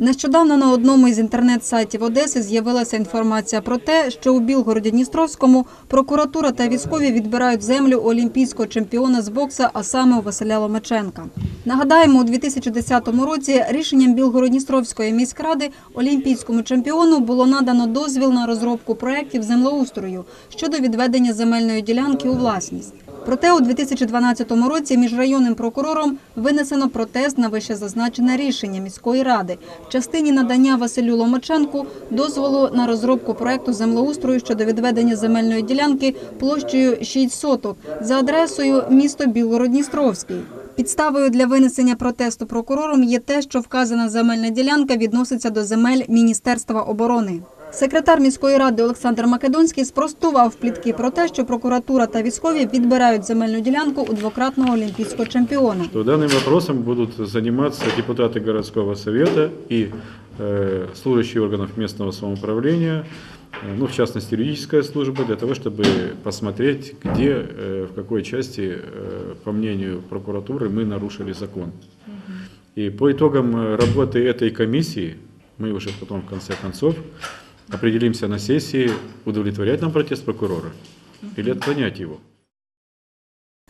Нещодавно на одному із інтернет-сайтів Одеси з'явилася інформація про те, що у Білгороді-Дністровському прокуратура та військові відбирають землю олімпійського чемпіона з бокса, а саме у Василя Ломаченка. Нагадаємо, у 2010 році рішенням Білгород-Дністровської міськради олімпійському чемпіону було надано дозвіл на розробку проєктів землеустрою щодо відведення земельної ділянки у власність. Проте у 2012 році міжрайонним прокурором винесено протест на вище зазначене рішення міської ради в частині надання Василю Ломаченку дозволу на розробку проекту землеустрою щодо відведення земельної ділянки площею 6 соток за адресою місто Білгород-Дністровський. Підставою для винесення протесту прокурором є те, що вказана земельна ділянка відноситься до земель Міністерства оборони. Секретар міської ради Олександр Македонський спростував плітки про те, що прокуратура та військові відбирають земельну ділянку у двократного олімпійського чемпіона. что данным вопросом будут заниматься депутаты городского совета и э, служащие органов местного самоуправления, э, ну, в частности, юридическая служба, для того, чтобы посмотреть, где, э, в какой части, э, по мнению прокуратуры, мы нарушили закон. И по итогам э, работы этой комиссии, мы уже потом, в конце концов, определимся на сессии, удовлетворять нам протест прокурора или отклонять его.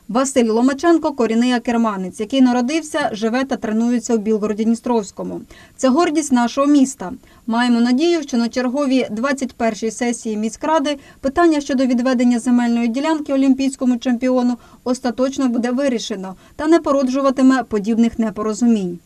Василь Ломаченко – корінний акерманець, який народився, живе та тренується у Білгороді-Дністровському. Це гордість нашого міста. Маємо надію, що на черговій 21-й сесії міськради питання щодо відведення земельної ділянки олімпійському чемпіону остаточно буде вирішено та не породжуватиме подібних непорозумінь.